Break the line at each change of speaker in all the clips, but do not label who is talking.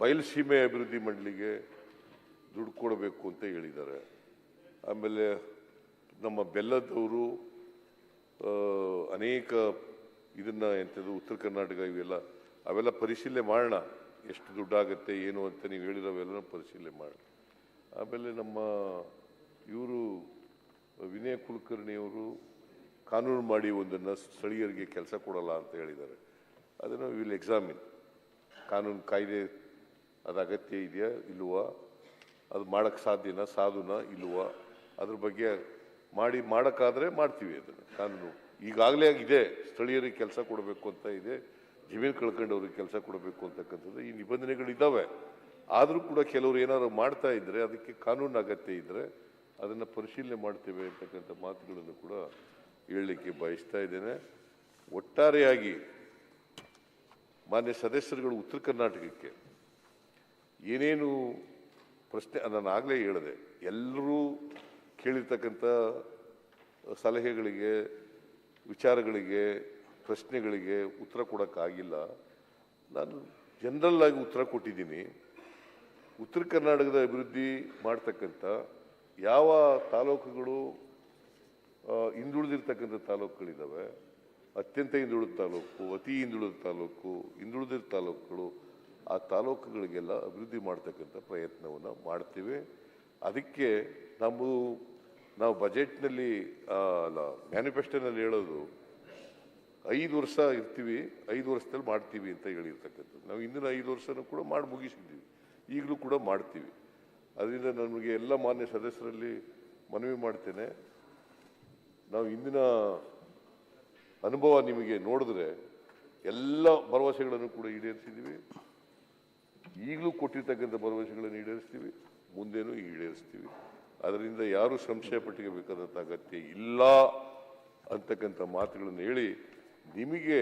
ಬಯಲುಸೀಮೆ ಅಭಿವೃದ್ಧಿ ಮಂಡಳಿಗೆ ದುಡ್ಡು ಕೊಡಬೇಕು ಅಂತ ಹೇಳಿದ್ದಾರೆ. ಆಮೇಲೆ ನಮ್ಮ ಬೆಲ್ಲದವರು ಅನೇಕ ಇದನ್ನು ಎಂಥದ್ದು ಉತ್ತರ ಕರ್ನಾಟಕ ಇವೆಲ್ಲ, ಅವೆಲ್ಲ ಪರಿಶೀಲನೆ ಮಾಡೋಣ. ಎಷ್ಟು ದುಡ್ಡಾಗುತ್ತೆ, ಏನು ಅಂತ ನೀವು ಹೇಳಿರೋವೆಲ್ಲ ಪರಿಶೀಲನೆ ಮಾಡಿ ಆಮೇಲೆ ನಮ್ಮ ಇವರು, ವಿನಯ್ ಕುಲಕರ್ಣಿಯವರು ಕಾನೂನು ಮಾಡಿ ಒಂದನ್ನು ಸ್ಥಳೀಯರಿಗೆ ಕೆಲಸ ಕೊಡಲ್ಲ ಅಂತ ಹೇಳಿದ್ದಾರೆ. ಅದನ್ನು ವಿಲ್ ಎಕ್ಸಾಮಿನ್ ಕಾನೂನು ಕಾಯ್ದೆ ಅದು ಅಗತ್ಯ ಇದೆಯಾ? ಇಲ್ವಾ ಅದು ಮಾಡೋಕ್ಕೆ ಸಾಧ್ಯನಾ? ಸಾಧುನ? ಇಲ್ವಾ ಅದ್ರ ಬಗ್ಗೆ ಮಾಡಿ, ಮಾಡೋಕ್ಕಾದರೆ ಮಾಡ್ತೀವಿ ಅದನ್ನು. ಕಾನೂನು ಈಗಾಗಲೇ ಇದೆ ಸ್ಥಳೀಯರಿಗೆ ಕೆಲಸ ಕೊಡಬೇಕು ಅಂತ ಇದೆ. ಜಮೀನು ಕಳ್ಕೊಂಡವ್ರಿಗೆ ಕೆಲಸ ಕೊಡಬೇಕು ಅಂತಕ್ಕಂಥದ್ದು ಈ ನಿಬಂಧನೆಗಳಿದ್ದಾವೆ ಆದರೂ ಕೂಡ ಕೆಲವರು ಏನಾದ್ರು ಮಾಡ್ತಾ ಇದ್ದರೆ ಅದಕ್ಕೆ ಕಾನೂನು ಅಗತ್ಯ ಇದ್ದರೆ ಅದನ್ನು ಪರಿಶೀಲನೆ ಮಾಡ್ತೇವೆ ಅಂತಕ್ಕಂಥ ಮಾತುಗಳನ್ನು ಕೂಡ ಹೇಳಲಿಕ್ಕೆ ಬಯಸ್ತಾ ಇದ್ದೇನೆ. ಒಟ್ಟಾರೆಯಾಗಿ ಮಾನ್ಯ ಸದಸ್ಯರುಗಳು ಉತ್ತರ ಕರ್ನಾಟಕಕ್ಕೆ, ಏನೇನು ಪ್ರಶ್ನೆ, ನಾನು ಆಗಲೇ ಹೇಳಿದೆ, ಎಲ್ಲರೂ ಕೇಳಿರ್ತಕ್ಕಂಥ ಸಲಹೆಗಳಿಗೆ, ವಿಚಾರಗಳಿಗೆ, ಪ್ರಶ್ನೆಗಳಿಗೆ ಉತ್ತರ ಕೊಡೋಕ್ಕಾಗಿಲ್ಲ. ನಾನು ಜನರಲ್ ಆಗಿ ಉತ್ತರ ಕೊಟ್ಟಿದ್ದೀನಿ. ಉತ್ತರ ಕರ್ನಾಟಕದ ಅಭಿವೃದ್ಧಿ ಮಾಡ್ತಕ್ಕಂಥ ಯಾವ ತಾಲೂಕುಗಳು ಹಿಂದುಳಿದಿರ್ತಕ್ಕಂಥ ತಾಲೂಕುಗಳಿದ್ದಾವೆ ಅತ್ಯಂತ ಹಿಂದುಳಿದ ತಾಲೂಕು, ಅತಿ ಹಿಂದುಳಿದ ತಾಲೂಕು, ಹಿಂದುಳಿದ ತಾಲೂಕುಗಳು ಆ ತಾಲೂಕುಗಳಿಗೆಲ್ಲ ಅಭಿವೃದ್ಧಿ ಮಾಡ್ತಕ್ಕಂಥ ಪ್ರಯತ್ನವನ್ನು ಮಾಡ್ತೀವಿ. ಅದಕ್ಕೆ ನಾವು ನಾವು ಬಜೆಟ್ನಲ್ಲಿ ಅಲ್ಲ, ಮ್ಯಾನಿಫೆಸ್ಟೋನಲ್ಲಿ ಹೇಳೋದು, ಐದು ವರ್ಷ ಇರ್ತೀವಿ, ಐದು ವರ್ಷದಲ್ಲಿ ಮಾಡ್ತೀವಿ ಅಂತ ಹೇಳಿರ್ತಕ್ಕಂಥದ್ದು. ನಾವು ಇಂದಿನ ಐದು ವರ್ಷನೂ ಕೂಡ ಮಾಡಿ ಮುಗಿಸಿದ್ದೀವಿ. ಈಗಲೂ ಕೂಡ ಮಾಡ್ತೀವಿ. ಅದರಿಂದ ನಮಗೆ ಎಲ್ಲ ಮಾನ್ಯ ಸದಸ್ಯರಲ್ಲಿ ಮನವಿ ಮಾಡ್ತೇನೆ. ನಾವು ಇಂದಿನ ಅನುಭವ ನಿಮಗೆ ನೋಡಿದ್ರೆ ಎಲ್ಲ ಭರವಸೆಗಳನ್ನು ಕೂಡ ಈಡೇರಿಸಿದ್ದೀವಿ. ಈಗಲೂ ಕೊಟ್ಟಿರ್ತಕ್ಕಂಥ ಭರವಸೆಗಳನ್ನು ಈಡೇರಿಸ್ತೀವಿ. ಮುಂದೇನೂ ಈಡೇರಿಸ್ತೀವಿ. ಅದರಿಂದ ಯಾರು ಸಂಶಯ ಪಟ್ಟಿರಬೇಕಾದಂಥ ಅಗತ್ಯ ಇಲ್ಲ ಅಂತಕ್ಕಂಥ ಮಾತುಗಳನ್ನು ಹೇಳಿ ನಿಮಗೆ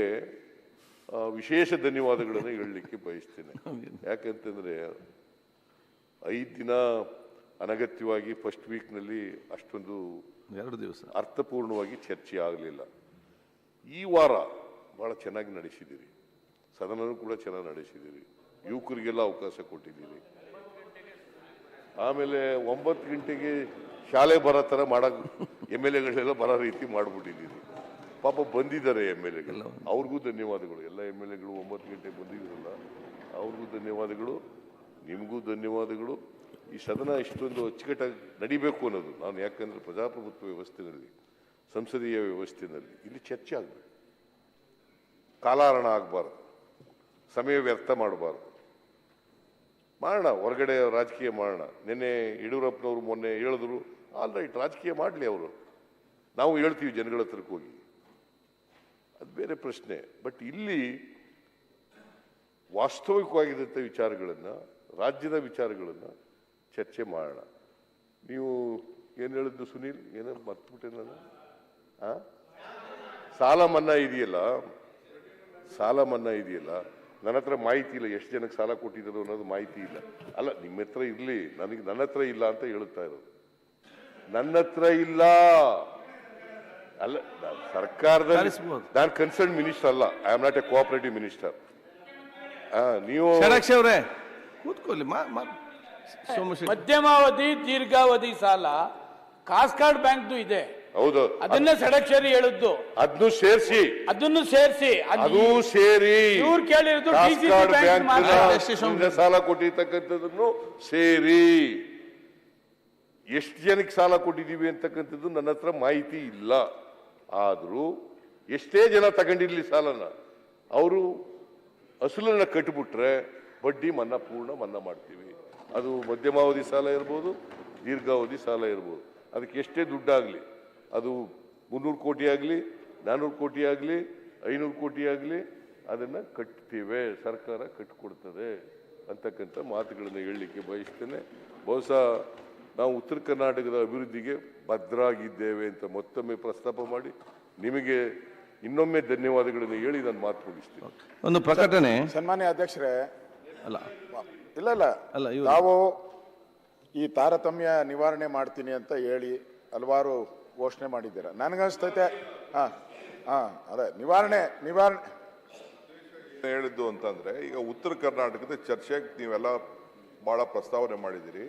ವಿಶೇಷ ಧನ್ಯವಾದಗಳನ್ನು ಹೇಳಲಿಕ್ಕೆ ಬಯಸ್ತೇನೆ. ಯಾಕಂತಂದರೆ ಐದು ದಿನ ಅನಗತ್ಯವಾಗಿ ಫಸ್ಟ್ ವೀಕ್ನಲ್ಲಿ ಅಷ್ಟೊಂದು
ಎರಡು ದಿವಸ.
ಅರ್ಥಪೂರ್ಣವಾಗಿ ಚರ್ಚೆ ಆಗಲಿಲ್ಲ. ಈ ವಾರ ಬಹಳ ಚೆನ್ನಾಗಿ ನಡೆಸಿದ್ದೀರಿ. ಸದನನೂ ಕೂಡ ಚೆನ್ನಾಗಿ ನಡೆಸಿದ್ದೀರಿ. ಯುವಕರಿಗೆಲ್ಲ ಅವಕಾಶ ಕೊಟ್ಟಿದ್ದೀರಿ. ಆಮೇಲೆ ಒಂಬತ್ತು ಗಂಟೆಗೆ ಶಾಲೆ ಬರೋ ಥರ ಮಾಡಕ್ ಎಂ ಎಲ್ ಎಗಳೆಲ್ಲ ಬರೋ ರೀತಿ ಮಾಡಿಬಿಟ್ಟಿದ್ದೀರಿ. ಪಾಪ ಬಂದಿದ್ದಾರೆ ಎಂ ಎಲ್ ಎಗಳು. ಅವ್ರಿಗೂ ಧನ್ಯವಾದಗಳು. ಎಲ್ಲ ಎಂ ಎಲ್ ಎಗಳು ಒಂಬತ್ತು ಗಂಟೆಗೆ ಬಂದಿದ್ದೀರಲ್ಲ ಅವ್ರಿಗೂ ಧನ್ಯವಾದಗಳು ನಿಮಗೂ ಧನ್ಯವಾದಗಳು. ಈ ಸದನ ಇಷ್ಟೊಂದು ಅಚ್ಚುಕಟ್ಟಾಗಿ ನಡಿಬೇಕು ಅನ್ನೋದು ನಾನು ಯಾಕಂದ್ರೆ ಪ್ರಜಾಪ್ರಭುತ್ವ ವ್ಯವಸ್ಥೆಯಲ್ಲಿ ಸಂಸದೀಯ ವ್ಯವಸ್ಥೆಯಲ್ಲಿ ಇಲ್ಲಿ ಚರ್ಚೆ ಆಗಬೇಕು. ಕಾಲಾರಣ ಆಗಬಾರ್ದು. ಸಮಯ ವ್ಯರ್ಥ ಮಾಡಬಾರ್ದು. ಮಾಡೋಣ ಹೊರಗಡೆ ರಾಜಕೀಯ ಮಾಡೋಣ ನಿನ್ನೆ ಯಡಿಯೂರಪ್ಪನವರು ಮೊನ್ನೆ ಹೇಳಿದ್ರು ಆಲ್ ರೈಟ್ ರಾಜಕೀಯ ಮಾಡಲಿ ಅವರು. ನಾವು ಹೇಳ್ತೀವಿ ಜನಗಳ ಹತ್ರಕ್ಕೆ ಹೋಗಿ. ಅದು ಬೇರೆ ಪ್ರಶ್ನೆ. ಬಟ್ ಇಲ್ಲಿ ವಾಸ್ತವಿಕವಾಗಿದ್ದಂಥ ವಿಚಾರಗಳನ್ನು, ರಾಜ್ಯದ ವಿಚಾರಗಳನ್ನು ಚರ್ಚೆ ಮಾಡೋಣ ನೀವು ಏನು ಹೇಳಿದ್ದು ಸುನೀಲ್? ಏನೋ ಮರ್ತ್ಬಿಟ್ಟೆ ನಾನು? ಸಾಲ ಮನ್ನಾ ಇದೆಯಲ್ಲ? ಸಾಲ ಮನ್ನಾ ಇದೆಯಲ್ಲ? ನನ್ನ ಹತ್ರ ಮಾಹಿತಿ ಇಲ್ಲ ಎಷ್ಟು ಜನಕ್ಕೆ ಸಾಲ ಕೊಟ್ಟಿದ್ರು ಅನ್ನೋದು ಮಾಹಿತಿ ಇಲ್ಲ. ಅಲ್ಲ ನಿಮ್ಮ ಹತ್ರ ಇರಲಿ ನನಗೆ ನನ್ನ ಹತ್ರ ಇಲ್ಲ ಅಂತ ಹೇಳುತ್ತಾ ಇರೋದು. ನನ್ನ ಹತ್ರ ಇಲ್ಲ. ಅಲ್ಲ ಸರ್ಕಾರದ ಸರ್ಕಾರದಲ್ಲಿ ನಾನು ಕನ್ಸರ್ನ್ ಮಿನಿಸ್ಟರ್ ಅಲ್ಲ. I am not a cooperative minister ನೀವು
ಅವರೇ ಕೂತ್ಕೊಳ್ಳಿ.
ಮಧ್ಯಮಾವಧಿ ದೀರ್ಘಾವಧಿ ಸಾಲ ಕಾಸ್ಕಾರ್ಡ್ ಬ್ಯಾಂಕ್ದು ಇದೆ.
ಹೌದು.
ಅದನ್ನ ಸಡಕ್ಷರಿ ಹೇಳಿದ್ದು.
ಅದನ್ನು ಸೇರಿಸಿ.
ಅದನ್ನು ಸೇರಿಸಿ.
ಅದು ಸೇರಿ.
ಇವ್ರು ಕೇಳಿರೋದು DCC ಬ್ಯಾಂಕ್
ಬ್ಯಾಂಕ್
ಮಾತ್ರ.
ಎಷ್ಟು
ಸಾಲ ಕೊಟ್ಟಿರ್ತಕ್ಕಂಥದ್ದನ್ನು ಸೇರಿ. ಎಷ್ಟು ಜನಕ್ಕೆ ಸಾಲ ಕೊಟ್ಟಿದ್ದೀವಿ ಅಂತಕ್ಕಂಥದ್ದು ನನ್ನ ಹತ್ರ ಮಾಹಿತಿ ಇಲ್ಲ. ಆದರೂ ಎಷ್ಟೇ ಜನ ತಗೊಂಡಿರ್ಲಿ ಸಾಲನ ಅವರು ಅಸಲನ್ನ ಕಟ್ಬಿಟ್ರೆ ಬಡ್ಡಿ ಮನ್ನಾ ಪೂರ್ಣ ಮನ್ನಾ ಮಾಡ್ತೀವಿ. ಅದು ಮಧ್ಯಮಾವಧಿ ಸಾಲ ಇರ್ಬೋದು ದೀರ್ಘಾವಧಿ ಸಾಲ ಇರ್ಬೋದು. ಅದಕ್ಕೆ ಎಷ್ಟೇ ದುಡ್ಡಾಗಲಿ. ಅದು ಮುನ್ನೂರು ಕೋಟಿ ಆಗಲಿ ನಾನ್ನೂರು ಕೋಟಿ ಆಗಲಿ ಐನೂರು ಕೋಟಿ ಆಗಲಿ ಅದನ್ನು ಕಟ್ತೀವಿ ಸರ್ಕಾರ ಕಟ್ಟಿಕೊಡ್ತದೆ ಅಂತಕ್ಕಂಥ ಮಾತುಗಳನ್ನು ಹೇಳಲಿಕ್ಕೆ ಬಯಸ್ತೇನೆ. ಬಹುಶಃ ನಾವು ಉತ್ತರ ಕರ್ನಾಟಕದ ಅಭಿವೃದ್ಧಿಗೆ ಭದ್ರಾಗಿದ್ದೇವೆ ಅಂತ ಮತ್ತೊಮ್ಮೆ ಪ್ರಸ್ತಾಪ ಮಾಡಿ ನಿಮಗೆ ಇನ್ನೊಮ್ಮೆ ಧನ್ಯವಾದಗಳನ್ನು ಹೇಳಿ ನಾನು ಮಾತು ಮುಗಿಸ್ತೀನಿ.
ಒಂದು ಪ್ರಕಟಣೆ.
ಸನ್ಮಾನ್ಯ ಅಧ್ಯಕ್ಷರೇ
ಅಲ್ಲ.
ಇಲ್ಲ ಇಲ್ಲ.
ಅಲ್ಲ,
ನಾವು ಈ ತಾರತಮ್ಯ ನಿವಾರಣೆ ಮಾಡ್ತೀನಿ ಅಂತ ಹೇಳಿ ಹಲವಾರು ಘೋಷಣೆ ಮಾಡಿದ್ದೀರ? ನನಗನ್ಸ್ತೈತೆ. ಹಾಂ ಹಾಂ, ಅದೇ, ನಿವಾರಣೆ ನಿವಾರಣೆ.
ಹೇಳಿದ್ದು ಅಂತಂದ್ರೆ, ಈಗ ಉತ್ತರ ಕರ್ನಾಟಕದ ಚರ್ಚೆಗೆ ನೀವೆಲ್ಲ ಬಹಳ ಪ್ರಸ್ತಾವನೆ ಮಾಡಿದ್ದೀರಿ.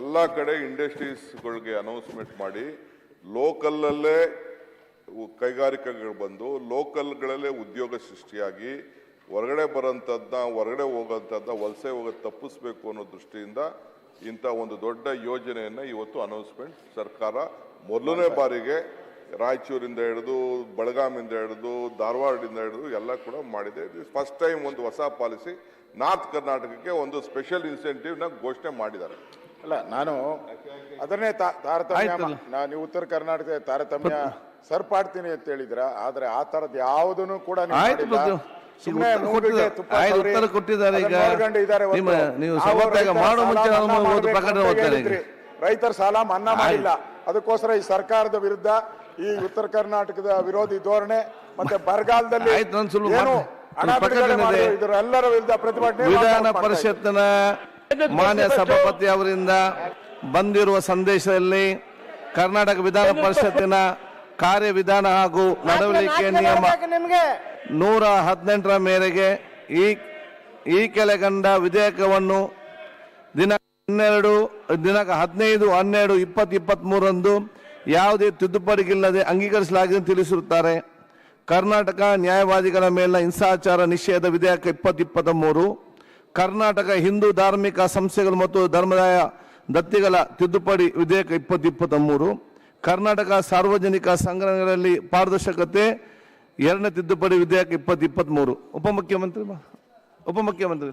ಎಲ್ಲ ಕಡೆ ಇಂಡಸ್ಟ್ರೀಸ್ಗಳಿಗೆ ಅನೌನ್ಸ್ಮೆಂಟ್ ಮಾಡಿ ಲೋಕಲ್ಲಲ್ಲೇ ಕೈಗಾರಿಕೆಗಳು ಬಂದು, ಲೋಕಲ್ಗಳಲ್ಲೇ ಉದ್ಯೋಗ ಸೃಷ್ಟಿಯಾಗಿ, ಹೊರಗಡೆ ಬರೋಂಥದ್ದನ್ನ ಹೊರಗಡೆ ಹೋಗೋಂಥದ್ದನ್ನ ವಲಸೆ ಹೋಗೋದು ತಪ್ಪಿಸ್ಬೇಕು ಅನ್ನೋ ದೃಷ್ಟಿಯಿಂದ ಇಂಥ ಒಂದು ದೊಡ್ಡ ಯೋಜನೆಯನ್ನು ಇವತ್ತು ಅನೌನ್ಸ್ಮೆಂಟ್ ಸರ್ಕಾರ ಮೊದಲನೇ ಬಾರಿಗೆ ರಾಯಚೂರಿಂದ ಹಿಡಿದು ಬೆಳಗಾಮಿಂದ ಹಿಡಿದು ಧಾರವಾಡದಿಂದ ಹಿಡಿದು ಎಲ್ಲ ಕೂಡ ಮಾಡಿದೆ. ಫಸ್ಟ್ ಟೈಮ್ ಒಂದು ಹೊಸ ಪಾಲಿಸಿ ನಾರ್ತ್ ಕರ್ನಾಟಕಕ್ಕೆ ಒಂದು ಸ್ಪೆಷಲ್ ಇನ್ಸೆಂಟಿವ್ನ ಘೋಷಣೆ ಮಾಡಿದ್ದಾರೆ.
ಅಲ್ಲ ನಾನು ಅದನ್ನೇ ತಾ- ತಾರತಮ್ಯ ನೀವು ಉತ್ತರ ಕರ್ನಾಟಕದ ತಾರತಮ್ಯ ಸರ್ಪಾಡ್ತೀನಿ ಅಂತ ಹೇಳಿದ್ರ ಆದ್ರೆ ಆ ತರದ ಯಾವುದನ್ನು ಕೂಡ
ಕೊಟ್ಟಿದ್ದಾರೆ.
ರೈತರ ಸಾಲ ಮನ್ನಾ ಮಾಡಿಲ್ಲ. ಅದಕ್ಕೋಸ್ಕರ ಈ ಸರ್ಕಾರದ ವಿರುದ್ಧ ಈ ಉತ್ತರ ಕರ್ನಾಟಕದ ವಿರೋಧಿ ಧೋರಣೆ ಮತ್ತೆ ಬರಗಾಲದಲ್ಲಿ ಏನು ಹಣ ಬಿಡುಗಡೆ ಎಲ್ಲರ ವಿರುದ್ಧ ಪ್ರತಿಭಟನೆ
ವಿಧಾನ
ಮಾಡ್ತಾ
ಪರಿಷತ್ತಿನ ಮಾನ್ಯ ಸಭಾಪತಿ ಅವರಿಂದ ಬಂದಿರುವ ಸಂದೇಶದಲ್ಲಿ ಕರ್ನಾಟಕ ವಿಧಾನ ಪರಿಷತ್ತಿನ ಕಾರ್ಯವಿಧಾನ ಹಾಗೂ ನಡವಳಿಕೆ ನಿಯಮ ನೂರ ಹದಿನೆಂಟರ ಮೇರೆಗೆ ಈ ಈ ಕೆಳಗಂಡ ವಿಧೇಯಕವನ್ನು ಹನ್ನೆರಡು ದಿನಾಂಕ ಹದಿನೈದು, ಹನ್ನೆರಡು, ಇಪ್ಪತ್ತು ಇಪ್ಪತ್ತ್ಮೂರರಂದು ಯಾವುದೇ ತಿದ್ದುಪಡಿಗಿಲ್ಲದೆ ಅಂಗೀಕರಿಸಲಾಗಿದೆ ಎಂದು ತಿಳಿಸಿರುತ್ತಾರೆ. ಕರ್ನಾಟಕ ನ್ಯಾಯವಾದಿಗಳ ಮೇಲಿನ ಹಿಂಸಾಚಾರ ನಿಷೇಧ ವಿಧೇಯಕ ಇಪ್ಪತ್ತು ಇಪ್ಪತ್ತ ಮೂರು ಕರ್ನಾಟಕ ಹಿಂದೂ ಧಾರ್ಮಿಕ ಸಂಸ್ಥೆಗಳು ಮತ್ತು ಧರ್ಮದಾಯ ದತ್ತಿಗಳ ತಿದ್ದುಪಡಿ ವಿಧೇಯಕ ಇಪ್ಪತ್ತು ಇಪ್ಪತ್ತ ಮೂರು ಕರ್ನಾಟಕ ಸಾರ್ವಜನಿಕ ಸಂಘಟನೆಗಳಲ್ಲಿ ಪಾರದರ್ಶಕತೆ ಎರಡನೇ ತಿದ್ದುಪಡಿ ವಿಧೇಯಕ ಇಪ್ಪತ್ತು ಇಪ್ಪತ್ತ್ಮೂರು ಉಪಮುಖ್ಯಮಂತ್ರಿ ಉಪಮುಖ್ಯಮಂತ್ರಿ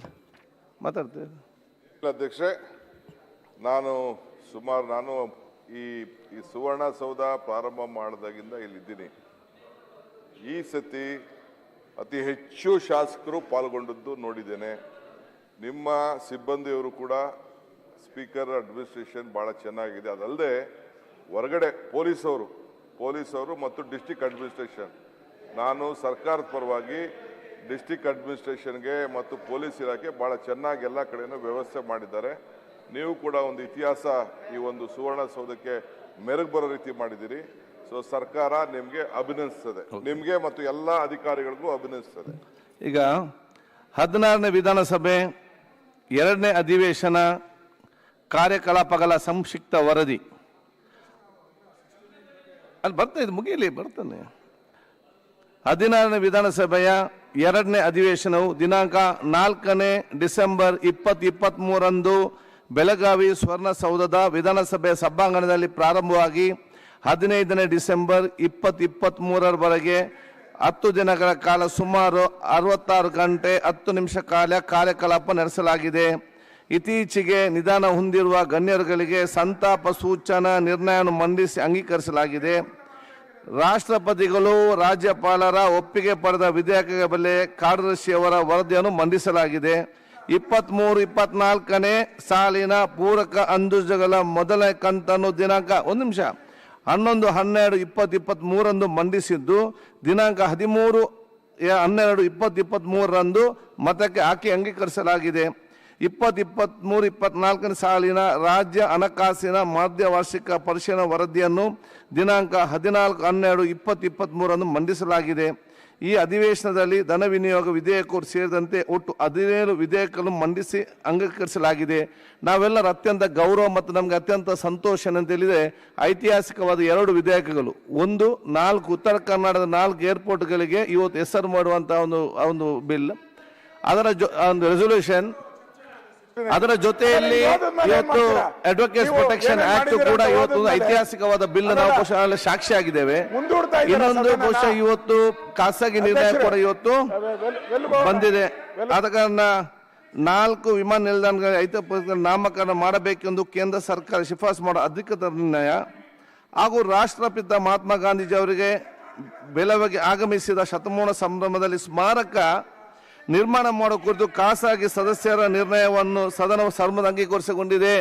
ಮಾತಾಡ್ತೇವೆ.
ಅಧ್ಯಕ್ಷೆ ನಾನು ಸುಮಾರು ನಾನು ಈ ಈ ಸುವರ್ಣಸೌಧ ಪ್ರಾರಂಭ ಮಾಡಿದಾಗಿಂದ ಇಲ್ಲಿದ್ದೀನಿ. ಈ ಸತಿ ಅತಿ ಹೆಚ್ಚು ಶಾಸಕರು ಪಾಲ್ಗೊಂಡದ್ದು ನೋಡಿದ್ದೇನೆ. ನಿಮ್ಮ ಸಿಬ್ಬಂದಿಯವರು ಕೂಡ ಸ್ಪೀಕರ್ ಅಡ್ಮಿನಿಸ್ಟ್ರೇಷನ್ ಭಾಳ ಚೆನ್ನಾಗಿದೆ. ಅದಲ್ಲದೆ ಹೊರಗಡೆ ಪೊಲೀಸವರು ಪೊಲೀಸವರು ಮತ್ತು ಡಿಸ್ಟಿಕ್ ಅಡ್ಮಿನಿಸ್ಟ್ರೇಷನ್. ನಾನು ಸರ್ಕಾರದ ಪರವಾಗಿ ಡಿಸ್ಟಿಕ್ ಅಡ್ಮಿನಿಸ್ಟ್ರೇಷನ್ಗೆ ಮತ್ತು ಪೊಲೀಸ್ ಇಲಾಖೆ ಭಾಳ ಚೆನ್ನಾಗಿ ಎಲ್ಲ ಕಡೆಯೂ ವ್ಯವಸ್ಥೆ ಮಾಡಿದ್ದಾರೆ. ನೀವು ಕೂಡ ಒಂದು ಇತಿಹಾಸ ಈ ಒಂದು ಸುವರ್ಣಸೌಧಕ್ಕೆ ಮೆರುಗು ಬರೋ ರೀತಿ ಮಾಡಿದ್ದೀರಿ. ಸೊ ಸರ್ಕಾರ ನಿಮಗೆ ಅಭಿನಂದಿಸ್ತದೆ. ನಿಮಗೆ ಮತ್ತು ಎಲ್ಲ ಅಧಿಕಾರಿಗಳಿಗೂ ಅಭಿನಂದಿಸ್ತದೆ.
ಈಗ ಹದಿನಾರನೇ ವಿಧಾನಸಭೆ ಎರಡನೇ ಅಧಿವೇಶನ ಕಾರ್ಯಕಲಾಪಗಳ ಸಂಕ್ಷಿಪ್ತ ವರದಿ. ಅಲ್ಲಿ ಬರ್ತಾ ಇದು ಮುಗಿಯಲಿ ಬರ್ತಾನೆ. ಹದಿನಾರನೇ ವಿಧಾನಸಭೆಯ ಎರಡನೇ ಅಧಿವೇಶನವು ದಿನಾಂಕ ನಾಲ್ಕನೇ ಡಿಸೆಂಬರ್ ಇಪ್ಪತ್ತು ಇಪ್ಪತ್ತ್ಮೂರಂದು ಬೆಳಗಾವಿ ಸ್ವರ್ಣಸೌಧದ ವಿಧಾನಸಭೆ ಸಭಾಂಗಣದಲ್ಲಿ ಪ್ರಾರಂಭವಾಗಿ ಹದಿನೈದನೇ ಡಿಸೆಂಬರ್ ಇಪ್ಪತ್ತು ಇಪ್ಪತ್ತ್ಮೂರರವರೆಗೆ ಹತ್ತು ದಿನಗಳ ಕಾಲ ಸುಮಾರು ಅರವತ್ತಾರು ಗಂಟೆ ಹತ್ತು ನಿಮಿಷ ಕಾಲ ಕಾರ್ಯಕಲಾಪ ನಡೆಸಲಾಗಿದೆ. ಇತ್ತೀಚೆಗೆ ನಿಧಾನ ಹೊಂದಿರುವ ಗಣ್ಯರುಗಳಿಗೆ ಸಂತಾಪ ಸೂಚನಾ ನಿರ್ಣಯವನ್ನು ಮಂಡಿಸಿ ಅಂಗೀಕರಿಸಲಾಗಿದೆ. ರಾಷ್ಟ್ರಪತಿಗಳು, ರಾಜ್ಯಪಾಲರ ಒಪ್ಪಿಗೆ ಪಡೆದ ವಿಧೇಯಕ ಬೆಲೆ ಕಾರ್ಯದರ್ಶಿಯವರ ವರದಿಯನ್ನು ಮಂಡಿಸಲಾಗಿದೆ. ಇಪ್ಪತ್ಮೂರು, ಇಪ್ಪತ್ನಾಲ್ಕನೇ ಸಾಲಿನ ಪೂರಕ ಅಂದಾಜುಗಳ ಮೊದಲ ಕಂತನ್ನು ದಿನಾಂಕ ಒಂದು ನಿಮಿಷ. ಹನ್ನೊಂದು, ಹನ್ನೆರಡು, ಇಪ್ಪತ್ತು ಇಪ್ಪತ್ತ್ಮೂರಂದು ಮಂಡಿಸಿದ್ದು, ದಿನಾಂಕ ಹದಿಮೂರು ಹನ್ನೆರಡು, ಇಪ್ಪತ್ತು ಇಪ್ಪತ್ತ್ಮೂರರಂದು ಮತಕ್ಕೆ ಹಾಕಿ ಅಂಗೀಕರಿಸಲಾಗಿದೆ. ಇಪ್ಪತ್ತು ಇಪ್ಪತ್ತ್ಮೂರು ಇಪ್ಪತ್ನಾಲ್ಕನೇ ಸಾಲಿನ ರಾಜ್ಯ ಹಣಕಾಸಿನ ಮಾಧ್ಯ ವಾರ್ಷಿಕ ಪರಿಶೀಲನಾ ವರದಿಯನ್ನು ದಿನಾಂಕ ಹದಿನಾಲ್ಕು, ಹನ್ನೆರಡು, ಇಪ್ಪತ್ತು ಇಪ್ಪತ್ತ್ಮೂರರಂದು ಮಂಡಿಸಲಾಗಿದೆ. ಈ ಅಧಿವೇಶನದಲ್ಲಿ ಧನ ವಿನಿಯೋಗ ವಿಧೇಯಕರು ಸೇರಿದಂತೆ ಒಟ್ಟು ಹದಿನೇಳು ವಿಧೇಯಕಗಳನ್ನು ಮಂಡಿಸಿ ಅಂಗೀಕರಿಸಲಾಗಿದೆ. ನಾವೆಲ್ಲರ ಅತ್ಯಂತ ಗೌರವ ಮತ್ತು ನಮಗೆ ಅತ್ಯಂತ ಸಂತೋಷ ಏನಂತೇಳಿದರೆ ಐತಿಹಾಸಿಕವಾದ ಎರಡು ವಿಧೇಯಕಗಳು. ಒಂದು, ನಾಲ್ಕು ಉತ್ತರ ಕರ್ನಾಟಕದ ನಾಲ್ಕು ಏರ್ಪೋರ್ಟ್ಗಳಿಗೆ ಇವತ್ತು ಹೆಸರು ಮಾಡುವಂಥ ಒಂದು ಒಂದು ಬಿಲ್ ಅದರ ಜೊ ಒಂದು ರೆಸೊಲ್ಯೂಷನ್ ಅದರ ಜೊತೆಯಲ್ಲಿ ಇವತ್ತು ಅಡ್ವೊಕೇಟ್ ಪ್ರೊಟೆಕ್ಷನ್ ಆಕ್ಟ್ ಕೂಡ ಇವತ್ತು ಒಂದು ಐತಿಹಾಸಿಕವಾದ ಬಿಲ್ ನಾವು ಬಹುಶಃ ಸಾಕ್ಷಿ ಆಗಿದ್ದೇವೆ. ಇನ್ನೊಂದು. ಬಹುಶಃ ಇವತ್ತು ಖಾಸಗಿ ನಿರ್ಣಯ ಕೂಡ ಇವತ್ತು. ಬಂದಿದೆ. ಆದ ಕಾರಣ ನಾಲ್ಕು ವಿಮಾನ ನಿಲ್ದಾಣಗಳ ಐತಿಹಾಸಿಕ ನಾಮಕರಣ ಮಾಡಬೇಕೆಂದು ಕೇಂದ್ರ ಸರ್ಕಾರ ಶಿಫಾರಸು ಮಾಡೋ ಅಧಿಕೃತ ನಿರ್ಣಯ. ಹಾಗೂ ರಾಷ್ಟ್ರಪಿತ ಮಹಾತ್ಮ ಗಾಂಧೀಜಿ ಅವರಿಗೆ ಬೆಲವಾಗಿ ಆಗಮಿಸಿದ ಶತಮಾನ ಸಂಭ್ರಮದಲ್ಲಿ ಸ್ಮಾರಕ ನಿರ್ಮಾಣ ಮಾಡೋ ಕುರಿತು ಖಾಸಗಿ ಸದಸ್ಯರ ನಿರ್ಣಯವನ್ನು ಸದನವು ಸರ್ಮದ ಅಂಗೀಕರಿಸಿಕೊಂಡಿದೆ.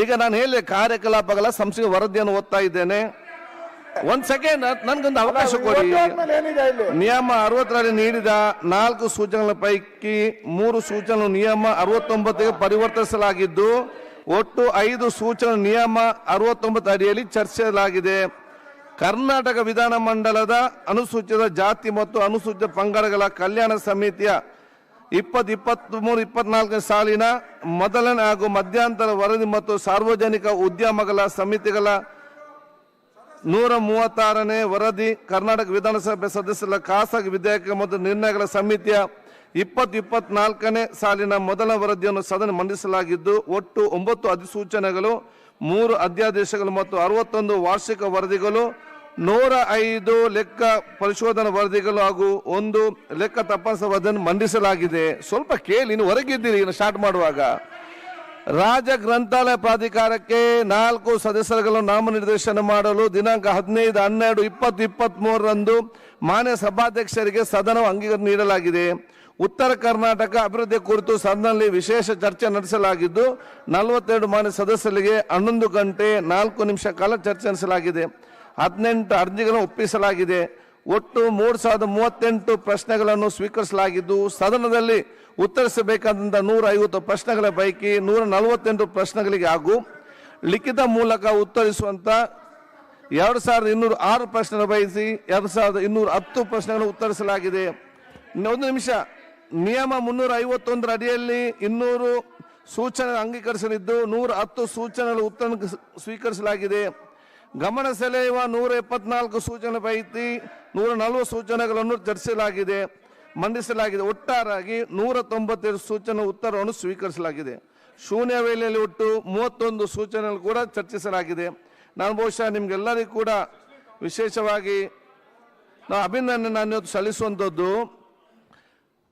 ಈಗ ನಾನು ಹೇಳಿ ಕಾರ್ಯಕಲಾಪಗಳ ಸಂಸ್ಥೆ ವರದಿಯನ್ನು ಓದ್ತಾ ಇದ್ದೇನೆ. ಒಂದ್ ಸೆಕೆಂಡ್ ನನ್ಗೊಂದು ಅವಕಾಶ ಕೊಡಿ. ನಿಯಮ ಅರವತ್ತರಲ್ಲಿ ನೀಡಿದ ನಾಲ್ಕು ಸೂಚನೆಗಳ ಪೈಕಿ ಮೂರು ಸೂಚನೆ ನಿಯಮ ಅರವತ್ತೊಂಬತ್ತಿಗೆ ಪರಿವರ್ತಿಸಲಾಗಿದ್ದು ಒಟ್ಟು ಐದು ಸೂಚನೆ ನಿಯಮ ಅರವತ್ತೊಂಬತ್ತು ಅಡಿಯಲ್ಲಿ ಚರ್ಚಿಸಲಾಗಿದೆ ಕರ್ನಾಟಕ ವಿಧಾನಮಂಡಲದ ಅನುಸೂಚಿತ ಜಾತಿ ಮತ್ತು ಅನುಸೂಚಿತ ಪಂಗಡಗಳ ಕಲ್ಯಾಣ ಸಮಿತಿಯ ಇಪ್ಪತ್ ಇಪ್ಪತ್ತ್ಮೂರು ಇಪ್ಪತ್ನಾಲ್ಕನೇ ಸಾಲಿನ ಮೊದಲನೇ ಹಾಗೂ ಮಧ್ಯಂತರ ವರದಿ ಮತ್ತು ಸಾರ್ವಜನಿಕ ಉದ್ಯಮಗಳ ಸಮಿತಿಗಳ ನೂರ ಮೂವತ್ತಾರನೇ ವರದಿ ಕರ್ನಾಟಕ ವಿಧಾನಸಭೆ ಸದಸ್ಯರ ಖಾಸಗಿ ವಿಧೇಯಕ ಮತ್ತು ನಿರ್ಣಯಗಳ ಸಮಿತಿಯ ಇಪ್ಪತ್ತು ಇಪ್ಪತ್ನಾಲ್ಕನೇ ಸಾಲಿನ ಮೊದಲ ವರದಿಯನ್ನು ಸದನ ಮಂಡಿಸಲಾಗಿದ್ದು, ಒಟ್ಟು ಒಂಬತ್ತು ಅಧಿಸೂಚನೆಗಳು, ಮೂರು ಅಧ್ಯಾದೇಶಗಳು ಮತ್ತು ಅರವತ್ತೊಂದು ವಾರ್ಷಿಕ ವರದಿಗಳು ನೂರ ಐದು ಲೆಕ್ಕ ಪರಿಶೋಧನಾ ವರದಿಗಳು ಹಾಗೂ ಒಂದು ಲೆಕ್ಕ ತಪಾಸಣಾ ವರದಿಯನ್ನು ಮಂಡಿಸಲಾಗಿದೆ. ಸ್ವಲ್ಪ ಕೇಳಿ ಇನ್ನು ಹೊರಗಿದ್ದೀರಿ, ಇನ್ನು ಸ್ಟಾರ್ಟ್ ಮಾಡುವಾಗ. ರಾಜ್ಯ ಗ್ರಂಥಾಲಯ ಪ್ರಾಧಿಕಾರಕ್ಕೆ ನಾಲ್ಕು ಸದಸ್ಯರುಗಳನ್ನು ನಾಮನಿರ್ದೇಶನ ಮಾಡಲು ದಿನಾಂಕ ಹದಿನೈದು ಹನ್ನೆರಡು ಇಪ್ಪತ್ತು ಇಪ್ಪತ್ತ್ ಮೂರರಂದು ಮಾನ್ಯ ಸಭಾಧ್ಯಕ್ಷರಿಗೆ ಸದನವು ಅಂಗೀಕಾರ ನೀಡಲಾಗಿದೆ. ಉತ್ತರ ಕರ್ನಾಟಕ ಅಭಿವೃದ್ಧಿ ಕುರಿತು ಸದನದಲ್ಲಿ ವಿಶೇಷ ಚರ್ಚೆ ನಡೆಸಲಾಗಿದ್ದು, ನಲವತ್ತೆರಡು ಮಾನ್ಯ ಸದಸ್ಯರಿಗೆ ಹನ್ನೊಂದು ಗಂಟೆ ನಾಲ್ಕು ನಿಮಿಷ ಕಾಲ ಚರ್ಚೆ ನಡೆಸಲಾಗಿದೆ. ಹದಿನೆಂಟು ಅರ್ಜಿಗಳನ್ನು ಒಪ್ಪಿಸಲಾಗಿದೆ. ಒಟ್ಟು ಮೂರು ಸಾವಿರದ ಮೂವತ್ತೆಂಟು ಪ್ರಶ್ನೆಗಳನ್ನು ಸ್ವೀಕರಿಸಲಾಗಿದ್ದು, ಸದನದಲ್ಲಿ ಉತ್ತರಿಸಬೇಕಾದಂಥ ನೂರ ಐವತ್ತು ಪ್ರಶ್ನೆಗಳ ಪೈಕಿ ನೂರ ನಲವತ್ತೆಂಟು ಪ್ರಶ್ನೆಗಳಿಗೆ ಹಾಗೂ ಲಿಖಿತ ಮೂಲಕ ಉತ್ತರಿಸುವಂಥ ಎರಡು ಸಾವಿರದ ಇನ್ನೂರ ಆರು ಪ್ರಶ್ನೆಗಳ ಬಯಸಿ ಎರಡು ಸಾವಿರದ ಇನ್ನೂರ ಹತ್ತು ಪ್ರಶ್ನೆಗಳನ್ನು ಉತ್ತರಿಸಲಾಗಿದೆ. ಒಂದು ನಿಮಿಷ. ನಿಯಮ ಮುನ್ನೂರ ಐವತ್ತೊಂದರ ಅಡಿಯಲ್ಲಿ ಇನ್ನೂರು ಸೂಚನೆ ಅಂಗೀಕರಿಸಲಿದ್ದು ನೂರ ಹತ್ತು ಸೂಚನೆಗಳ ಉತ್ತರ ಸ್ವೀಕರಿಸಲಾಗಿದೆ. ಗಮನ ಸೆಳೆಯುವ ನೂರ ಎಪ್ಪತ್ನಾಲ್ಕು ಸೂಚನೆ ಪೈತಿ ನೂರ ನಲವತ್ತು ಸೂಚನೆಗಳನ್ನು ಚರ್ಚಿಸಲಾಗಿದೆ ಮಂಡಿಸಲಾಗಿದೆ. ಒಟ್ಟಾರಾಗಿ ನೂರ ತೊಂಬತ್ತೆರಡು ಸೂಚನೆ ಉತ್ತರವನ್ನು ಸ್ವೀಕರಿಸಲಾಗಿದೆ. ಶೂನ್ಯ ವೇಳೆಯಲ್ಲಿ ಒಟ್ಟು ಮೂವತ್ತೊಂದು ಸೂಚನೆ ಕೂಡ ಚರ್ಚಿಸಲಾಗಿದೆ. ನಾನು ಬಹುಶಃ ನಿಮ್ಗೆಲ್ಲರಿಗೂ ಕೂಡ ವಿಶೇಷವಾಗಿ ನಾವು ಅಭಿನಂದನೆ ಸಲ್ಲಿಸುವಂಥದ್ದು.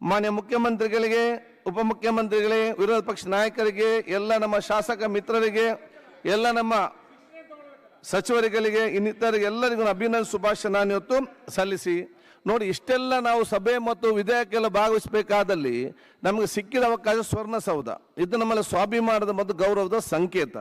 ಮಾನ್ಯ ಮುಖ್ಯಮಂತ್ರಿಗಳಿಗೆ, ಉಪಮುಖ್ಯಮಂತ್ರಿಗಳಿಗೆ, ವಿರೋಧ ಪಕ್ಷ ನಾಯಕರಿಗೆ, ಎಲ್ಲ ನಮ್ಮ ಶಾಸಕ ಮಿತ್ರರಿಗೆ, ಎಲ್ಲ ನಮ್ಮ ಸಚಿವರುಗಳಿಗೆ ಇನ್ನಿತರಿಗೆ ಎಲ್ಲರಿಗೂ ಅಭಿನಂದ ಅಭಿನಂದನೆ, ಶುಭಾಶಯ. ನಾನು ಇವತ್ತು ಸಲ್ಲಿಸಿ, ನೋಡಿ, ಇಷ್ಟೆಲ್ಲ ನಾವು ಸಭೆ ಮತ್ತು ವಿಧೇಯಕ್ಕೆಲ್ಲ ಭಾಗವಹಿಸಬೇಕಾದಲ್ಲಿ ನಮಗೆ ಸಿಕ್ಕಿದ ಅವಕಾಶ ಸ್ವರ್ಣಸೌಧ. ಇದು ನಮ್ಮಲ್ಲಿ ಸ್ವಾಭಿಮಾನದ ಮತ್ತು ಗೌರವದ ಸಂಕೇತ.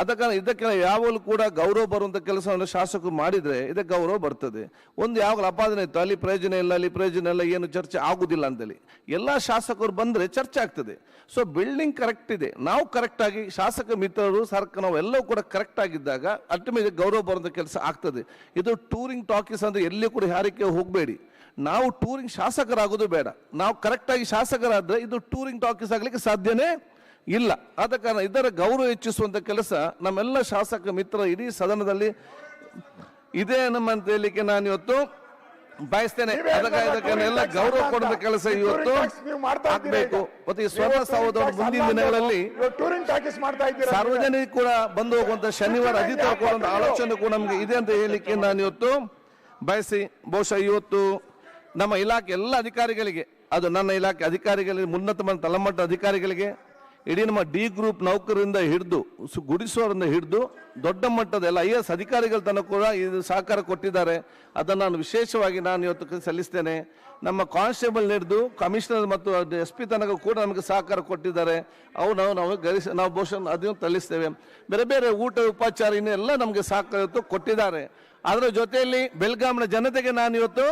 ಅದ ಇದಕ್ಕೆ ಯಾವಾಗಲೂ ಕೂಡ ಗೌರವ ಬರುವಂಥ ಕೆಲಸವನ್ನು ಶಾಸಕರು ಮಾಡಿದರೆ ಇದಕ್ಕೆ ಗೌರವ ಬರ್ತದೆ. ಒಂದು ಯಾವಾಗಲೂ ಅಪಾದನೆ ಇತ್ತು, ಅಲ್ಲಿ ಪ್ರಯೋಜನ ಇಲ್ಲ, ಅಲ್ಲಿ ಪ್ರಯೋಜನ ಇಲ್ಲ, ಏನು ಚರ್ಚೆ ಆಗೋದಿಲ್ಲ ಅಂತೇಳಿ. ಎಲ್ಲ ಶಾಸಕರು ಬಂದರೆ ಚರ್ಚೆ ಆಗ್ತದೆ. ಸೊ ಬಿಲ್ಡಿಂಗ್ ಕರೆಕ್ಟ್ ಇದೆ. ನಾವು ಕರೆಕ್ಟಾಗಿ ಶಾಸಕ ಮಿತ್ರರು, ಸರ್ಕ ನಾವು ಎಲ್ಲವೂ ಕೂಡ ಕರೆಕ್ಟ್ ಆಗಿದ್ದಾಗ ಅಲ್ಟಿಮೇಟ್ ಗೌರವ ಬರುವಂಥ ಕೆಲಸ ಆಗ್ತದೆ. ಇದು ಟೂರಿಂಗ್ ಟಾಕೀಸ್ ಅಂದರೆ ಎಲ್ಲಿ ಕೂಡ ಯಾರಿಕೆ ಹೋಗಬೇಡಿ. ನಾವು ಟೂರಿಂಗ್ ಶಾಸಕರಾಗೋದು ಬೇಡ. ನಾವು ಕರೆಕ್ಟಾಗಿ ಶಾಸಕರಾದರೆ ಇದು ಟೂರಿಂಗ್ ಟಾಕೀಸ್ ಆಗಲಿಕ್ಕೆ ಸಾಧ್ಯನೇ ಇಲ್ಲ. ಆದ ಕಾರಣ ಇದರ ಗೌರವ ಹೆಚ್ಚಿಸುವಂತ ಕೆಲಸ ನಮ್ಮೆಲ್ಲ ಶಾಸಕ ಮಿತ್ರ ಇಡೀ ಸದನದಲ್ಲಿ ಇದೇ ನಮ್ಮ ಅಂತ ಹೇಳಲಿಕ್ಕೆ ನಾನು ಇವತ್ತು ಬಯಸ್ತೇನೆ. ಎಲ್ಲ ಗೌರವ ಕೊಡುವ ಕೆಲಸ ಇವತ್ತು ಆಗ್ಬೇಕು. ಮತ್ತೆ ಈ ಸ್ವರ್ಣ ಸೌಧ ಮುಂದಿನ ದಿನಗಳಲ್ಲಿ ಸಾರ್ವಜನಿಕ ಕೂಡ ಬಂದು ಹೋಗುವಂತ ಶನಿವಾರ ಕೊಡುವಂತ ಆಲೋಚನೆ ಕೂಡ ನಮಗೆ ಇದೆ ಅಂತ ಹೇಳಲಿಕ್ಕೆ ನಾನು ಇವತ್ತು ಬಯಸಿ ಬಹುಶಃ ಇವತ್ತು ನಮ್ಮ ಇಲಾಖೆ ಎಲ್ಲ ಅಧಿಕಾರಿಗಳಿಗೆ ಅದು ನನ್ನ ಇಲಾಖೆ ಅಧಿಕಾರಿಗಳಿಗೆ ಉನ್ನತ ಮಟ್ಟ ತಳಮಟ್ಟ ಅಧಿಕಾರಿಗಳಿಗೆ ಇಡೀ ನಮ್ಮ ಡಿ ಗ್ರೂಪ್ ನೌಕರರಿಂದ ಹಿಡಿದು ಗುಡಿಸೋರಿಂದ ಹಿಡಿದು, ದೊಡ್ಡ ಮಟ್ಟದ ಎಲ್ಲ ಐ ಎಸ್ ಅಧಿಕಾರಿಗಳ ತನಕ ಕೂಡ ಇದು ಸಹಕಾರ ಕೊಟ್ಟಿದ್ದಾರೆ. ಅದನ್ನು ನಾನು ವಿಶೇಷವಾಗಿ ನಾನು ಇವತ್ತು ಸಲ್ಲಿಸ್ತೇನೆ. ನಮ್ಮ ಕಾನ್ಸ್ಟೇಬಲ್ ಹಿಡಿದು, ಕಮಿಷನರ್ ಮತ್ತು ಎಸ್ ಪಿ ತನಕ ಕೂಡ ನಮಗೆ ಸಹಕಾರ ಕೊಟ್ಟಿದ್ದಾರೆ. ಅವು ನಾವು ನಾವು ಗರಿಸ ನಾವು ಬಹುಶಃ ಅದನ್ನು ತಲ್ಲಿಸ್ತೇವೆ. ಬೇರೆ ಬೇರೆ ಊಟ, ಉಪಚಾರ ಇನ್ನೆಲ್ಲ ನಮಗೆ ಸಹಕಾರ ಇವತ್ತು ಕೊಟ್ಟಿದ್ದಾರೆ. ಅದರ ಜೊತೆಯಲ್ಲಿ ಬೆಳಗಾಮಿನ ಜನತೆಗೆ ನಾನು ಇವತ್ತು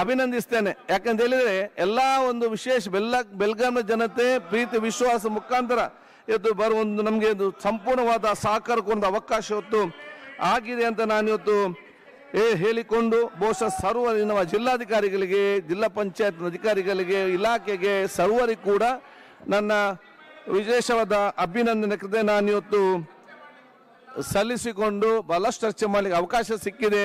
ಅಭಿನಂದಿಸ್ತೇನೆ. ಯಾಕಂತ ಹೇಳಿದ್ರೆ ಎಲ್ಲ ಒಂದು ವಿಶೇಷ ಬೆಲ್ಲ ಬೆಲ್ಗಾಂನ ಜನತೆ, ಪ್ರೀತಿ, ವಿಶ್ವಾಸ ಮುಖಾಂತರ ಇವತ್ತು ಬರುವ ಒಂದು ನಮಗೆ ಒಂದು ಸಂಪೂರ್ಣವಾದ ಸಹಕಾರಕ್ಕೊಂದು ಅವಕಾಶ ಇವತ್ತು ಆಗಿದೆ ಅಂತ ನಾನು ಇವತ್ತು ಏ ಹೇಳಿಕೊಂಡು, ಬಹುಶಃ ಸರ್ವ ನಮ್ಮ ಜಿಲ್ಲಾಧಿಕಾರಿಗಳಿಗೆ, ಜಿಲ್ಲಾ ಪಂಚಾಯತ್ ಅಧಿಕಾರಿಗಳಿಗೆ, ಇಲಾಖೆಗೆ, ಸರ್ವರಿಗೆ ಕೂಡ ನನ್ನ ವಿಶೇಷವಾದ ಅಭಿನಂದನೆ ಕೃತೆ ನಾನು ಇವತ್ತು ಸಲ್ಲಿಸಿಕೊಂಡು ಬಹಳಷ್ಟು ಚರ್ಚೆ ಮಾಡಲಿಕ್ಕೆ ಅವಕಾಶ ಸಿಕ್ಕಿದೆ.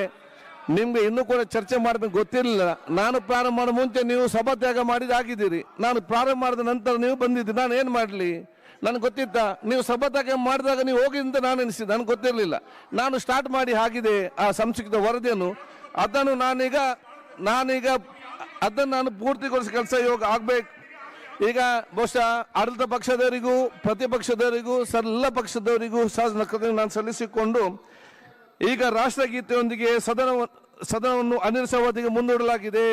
ನಿಮ್ಗೆ ಇನ್ನೂ ಕೂಡ ಚರ್ಚೆ ಮಾಡಿದ ಗೊತ್ತಿರಲಿಲ್ಲ. ನಾನು ಪ್ರಾರಂಭ ಮಾಡೋ ಮುಂಚೆ ನೀವು ಸಭಾತ್ಯಾಗ ಮಾಡಿದಾಗಿದ್ದೀರಿ. ನಾನು ಪ್ರಾರಂಭ ಮಾಡಿದ ನಂತರ ನೀವು ಬಂದಿದ್ದೀರಿ. ನಾನು ಏನು ಮಾಡಲಿ? ನನಗೆ ಗೊತ್ತಿತ್ತಾ, ನೀವು ಸಭಾತ್ಯಾಗ ಮಾಡಿದಾಗ ನೀವು ಹೋಗಿದ್ದಂತ ನಾನು ಎನಿಸಿದ್ದೆ. ನನಗೆ ಗೊತ್ತಿರಲಿಲ್ಲ. ನಾನು ಸ್ಟಾರ್ಟ್ ಮಾಡಿ ಆಗಿದೆ ಆ ಸಂಕ್ಷಿಪ್ತ ವರದಿಯನ್ನು. ಅದನ್ನು ನಾನೀಗ ನಾನೀಗ, ಅದನ್ನು ನಾನು ಪೂರ್ತಿಗೊಳಿಸಿ ಕೆಲಸ ಇವಾಗ ಆಗಬೇಕು. ಈಗ ಬಹುಶಃ ಆಡಳಿತ ಪಕ್ಷದವರಿಗೂ, ಪ್ರತಿಪಕ್ಷದವರಿಗೂ ಎಲ್ಲ ಪಕ್ಷದವರಿಗೂ ಸಹ ನಾನು ಸಲ್ಲಿಸಿಕೊಂಡು ಈಗ ರಾಷ್ಟ್ರಗೀತೆಯೊಂದಿಗೆ ಸದನ ಸದನವನ್ನು ಅನಿರ್ಸವಾದಿಗೆ ಮುಂದೂಡಲಾಗಿದೆ.